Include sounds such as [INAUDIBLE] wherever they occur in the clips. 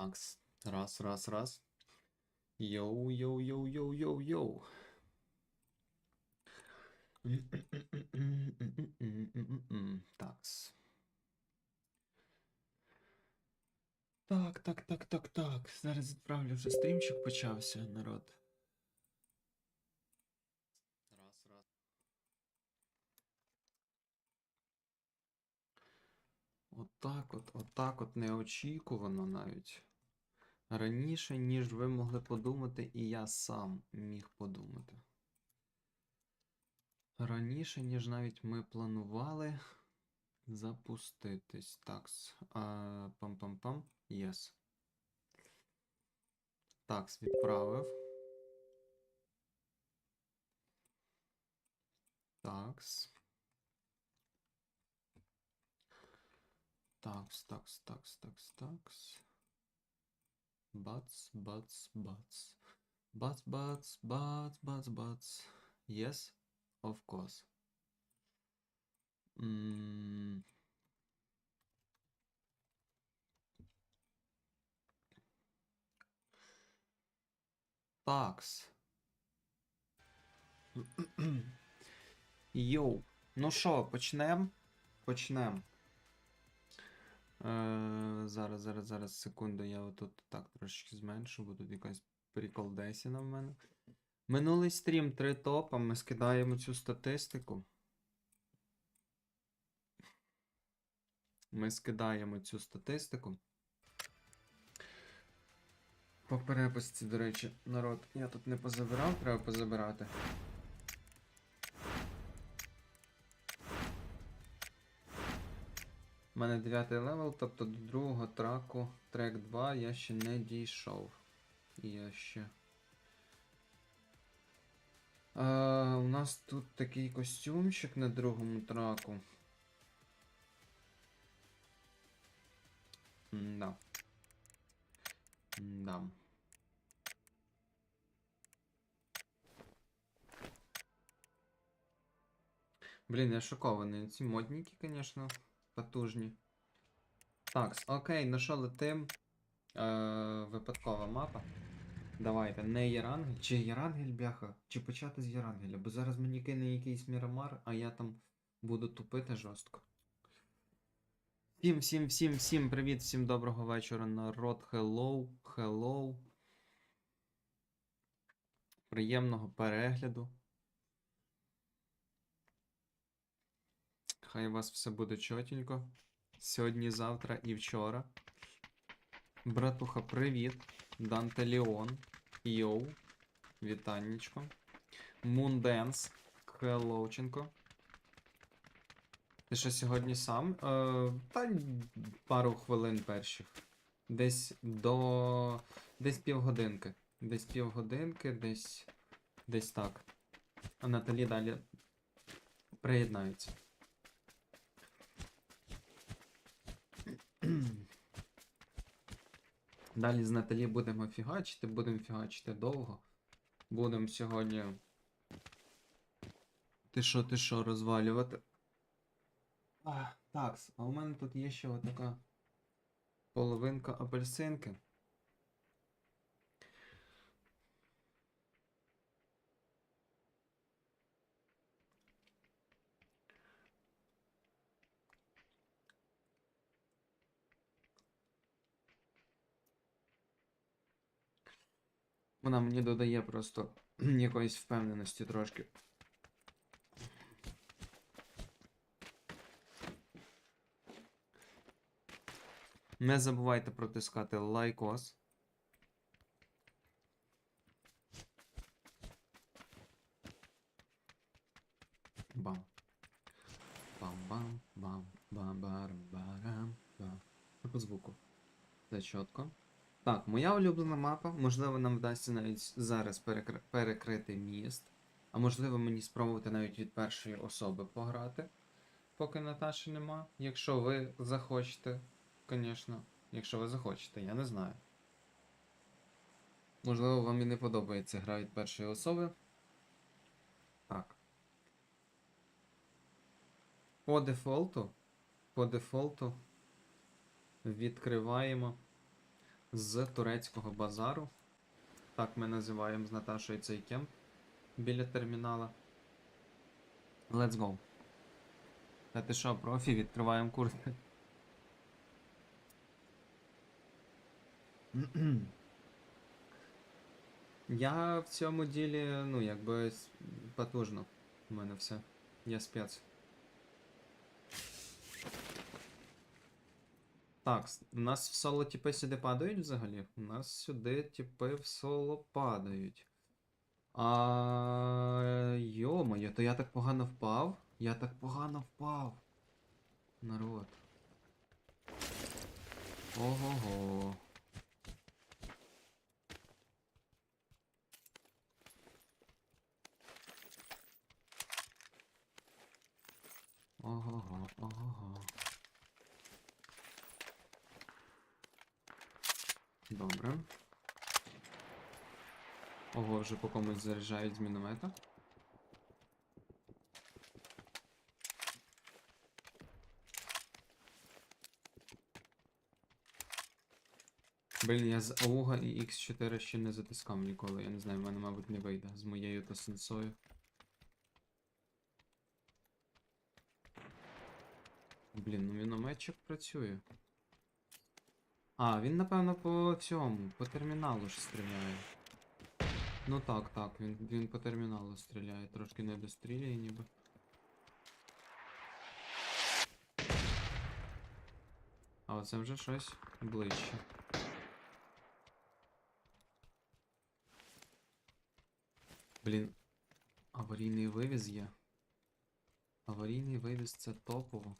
Такс. Раз, раз, раз. Йоу, йоу, йоу, йоу, йоу, йоу. Такс. Так, так, так, так, так. Зараз відправлю вже стрімчик почався, народ. Раз, раз. Отак от, отак от неочікувано навіть. Раніше, ніж ви могли подумати, і я сам міг подумати. Раніше, ніж навіть ми планували запуститись. Такс. А, Пам-пам-пам. Єс. Такс, відправив. Такс. Такс, такс, такс, такс, такс. Бац, бац, бац. Бац, бац, бац, бац, бац. Yes, of course. М, Такс. [CLEARS THROAT] Йоу. Ну що, почнем? Почнем. Е, зараз, зараз, зараз, секунду, я отут так трошки зменшу, бо тут якась приколдесіна в мене. Минулий стрім 3 топа, ми скидаємо цю статистику. Ми скидаємо цю статистику. По переписці, до речі, народ, я тут не позабирав, треба позабирати. У мене 9 левел, тобто до другого траку, трек 2, я ще не дійшов. І я ще. А, у нас тут такий костюмчик на другому траку. Да. Да. Блін, я шокований. Ці модники, звісно, потужні. Так, окей, на що летим? Е, випадкова мапа. Давайте, не Єрангель. Чи Єрангель, бляха? Чи почати з Єрангеля? Бо зараз мені кине якийсь Мірамар, а я там буду тупити жорстко. Всім, всім, всім, всім привіт, всім доброго вечора, народ. Hello, hello. Приємного перегляду. Хай у вас все буде чотенько. Сьогодні, завтра і вчора. Братуха, привіт. Данте Леон. Йоу. Вітаннячко. Мунденс. Хеллоученко. Ти що сьогодні сам? Е, та пару хвилин перших. Десь до. Десь півгодинки. Десь півгодинки, десь. Десь так. А Наталі далі приєднається. Далі з Наталі будемо фігачити, будемо фігачити довго. Будемо сьогодні. Ти що, ти що, розвалювати? Такс, так, а у мене тут є ще отака половинка апельсинки. Вона мені додає просто [CLEARS THROAT] якоїсь впевненості трошки. Не забувайте протискати лайкос. Бам. Бам-бам, бам, бам барам барам бам По звуку. Це чітко. Так, моя улюблена мапа. Можливо, нам вдасться навіть зараз перекри- перекрити міст. А можливо, мені спробувати навіть від першої особи пограти, поки Наташі нема. Якщо ви захочете, звісно. Якщо ви захочете, я не знаю. Можливо, вам і не подобається гра від першої особи. Так. По дефолту. По дефолту відкриваємо з турецького базару. Так ми називаємо з Наташою цей кемп біля термінала. Let's go. Та ти що, профі, відкриваємо курс. [CLEARS THROAT] Я в цьому ділі, ну, якби потужно. У мене все. Я спец. Так, у нас в соло тіпи сюди падають взагалі? У нас сюди тіпи в соло падають. А йо-моє, то я так погано впав? Я так погано впав. Народ. Ого-го. Ого-го, ого-го. Добре. Ого, вже по комусь заряджають з міномета. Блін, я з Ауга і X4 ще не затискав ніколи. Я не знаю, в мене, мабуть, не вийде з моєю то сенсою. Блін, ну мінометчик працює. А, він, напевно, по цьому, по терміналу ж стріляє. Ну так, так, він, він по терміналу стріляє, трошки не достріляє ніби. А оце вже щось ближче. Блін, аварійний вивіз є. Аварійний вивіз це топово.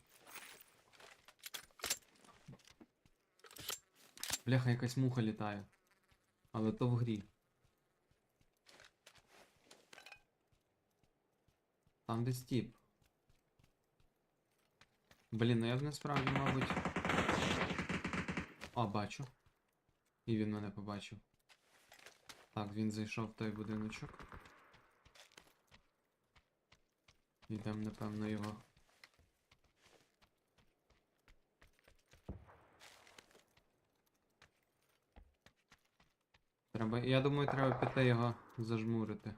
Бляха, якась муха літає. Але то в грі. Там десь тіп. Блін, ну я б насправді, мабуть. О, бачу. І він мене побачив. Так, він зайшов в той будиночок. Йдемо, напевно, його. Треба. Я думаю, треба піти його зажмурити.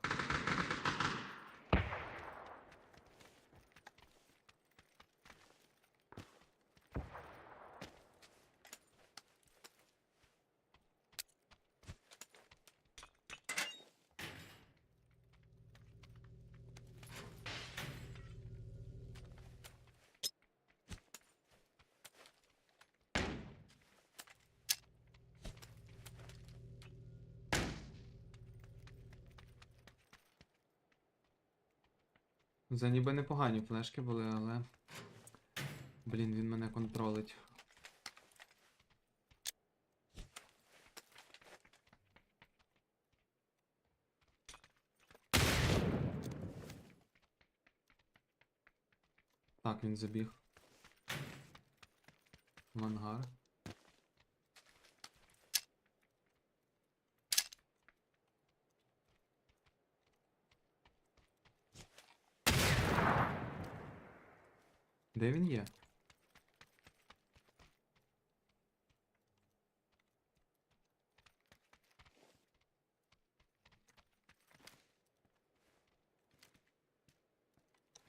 За ніби непогані флешки були, але. Блін, він мене контролить. Так, він забіг. В Де він є?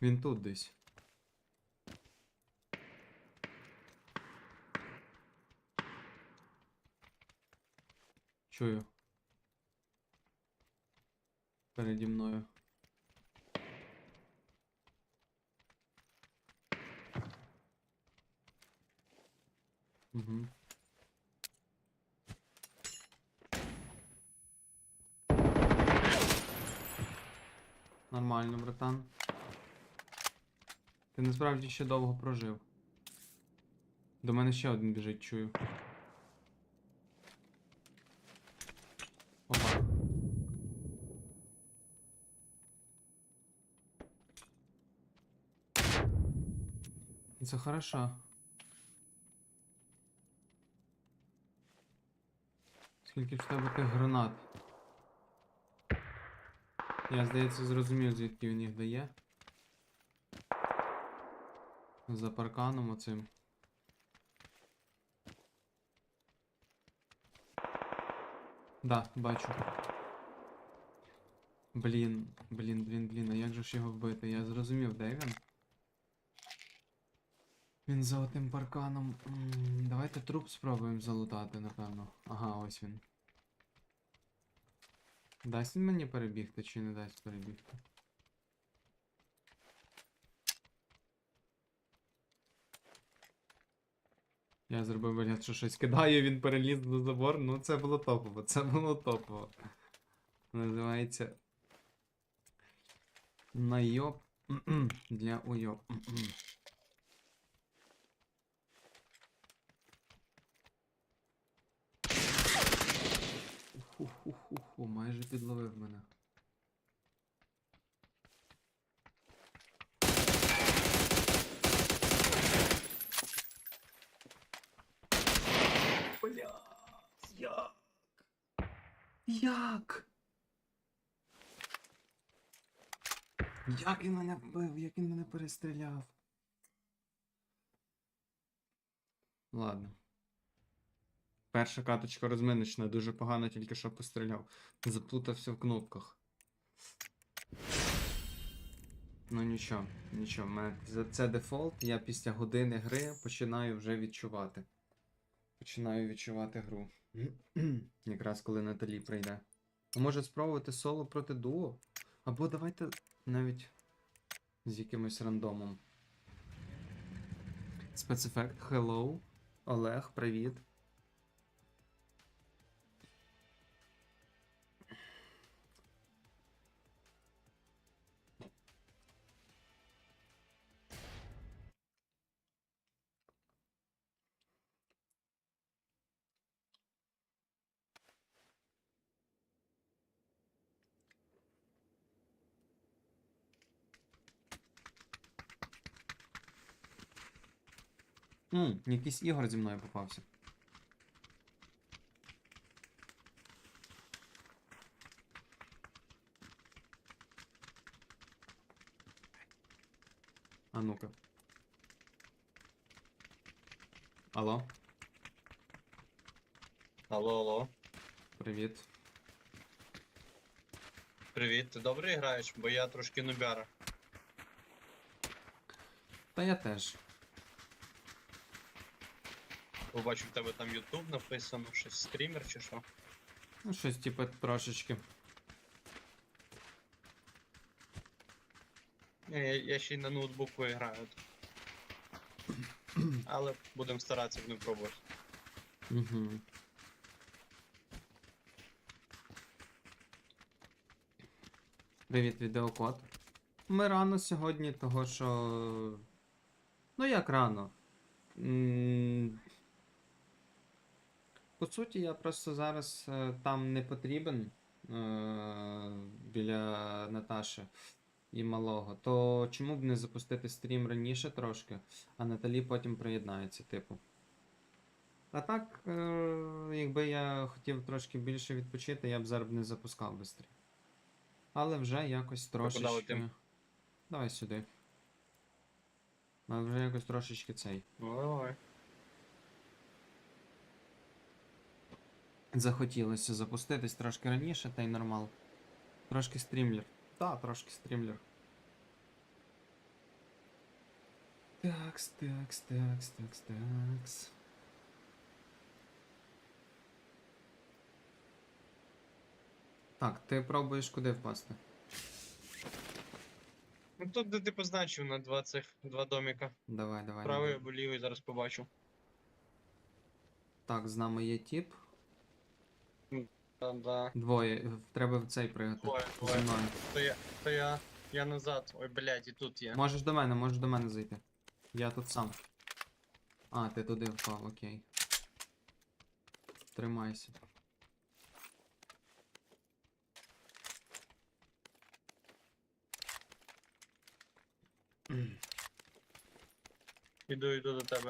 Він тут десь. Чую. Переді мною. Нормально, братан. Ти насправді ще довго прожив. До мене ще один біжить, чую. Опа. Це хорошо. Скільки ж тебе тих гранат? Я, здається, зрозумів, звідки він їх дає. За парканом оцим. Да, бачу. Блін, блін, блін, блін, а як же ж його вбити? Я зрозумів, де він? Він за отим парканом. Давайте труп спробуємо залутати, напевно. Ага, ось він. Дасть він мені перебігти чи не дасть перебігти? Я зробив вигляд, що щось кидаю, він переліз до забор. Ну це було топово, це було топово. Називається. Найоб для уйоб. Ху-ху-ху-ху, майже підловив мене. Бля, як? Як? Як він мене вбив, як він мене перестріляв? Ладно. Перша каточка розминочна, дуже погано тільки що постріляв. Заплутався в кнопках. Ну нічого, нічого, мене це дефолт. Я після години гри починаю вже відчувати. Починаю відчувати гру. [CLEARS THROAT] Якраз коли Наталі прийде. Може спробувати соло проти дуо? Або давайте навіть з якимось рандомом. Спецефект Hello. Олег, привіт. М, якийсь ігор зі мною попався. А ну-ка. Алло, Алло, алло. привіт. Привіт, ти добре граєш? Бо я трошки нубяра. Та я теж. Побачу, в тебе там YouTube написано, щось стрімер чи що. Ну, щось типу трошечки. Я, я ще й на ноутбуку граю. [CLEARS THROAT] Але будемо старатися не пробувати. Угу. Привіт, відеокод. Ми рано сьогодні, того що. Ну як рано? М, По суті, я просто зараз е, там не потрібен е, біля Наташі і малого. То чому б не запустити стрім раніше трошки, а Наталі потім приєднається, типу. А так, е, якби я хотів трошки більше відпочити, я б зараз не запускав би стрім. Але вже якось трошечки. Давай сюди. Але вже якось трошечки цей. Давай. Захотілося запуститись трошки раніше, та й нормал. Трошки стрімлер. Та, трошки стрімлер. Такс, такс, такс, такс, такс. Так, ти пробуєш куди впасти? Ну тут де ти позначив на два цих два доміка. Давай, давай. Правий давай. або лівий зараз побачу. Так, з нами є тіп. Та, да. Двоє. Треба в цей пригати. Двоє, Зі двоє. мною. То я, то я, я назад. Ой, блядь, і тут є. Можеш до мене, можеш до мене зайти. Я тут сам. А, ти туди впав, окей. Тримайся. Іду, іду до тебе.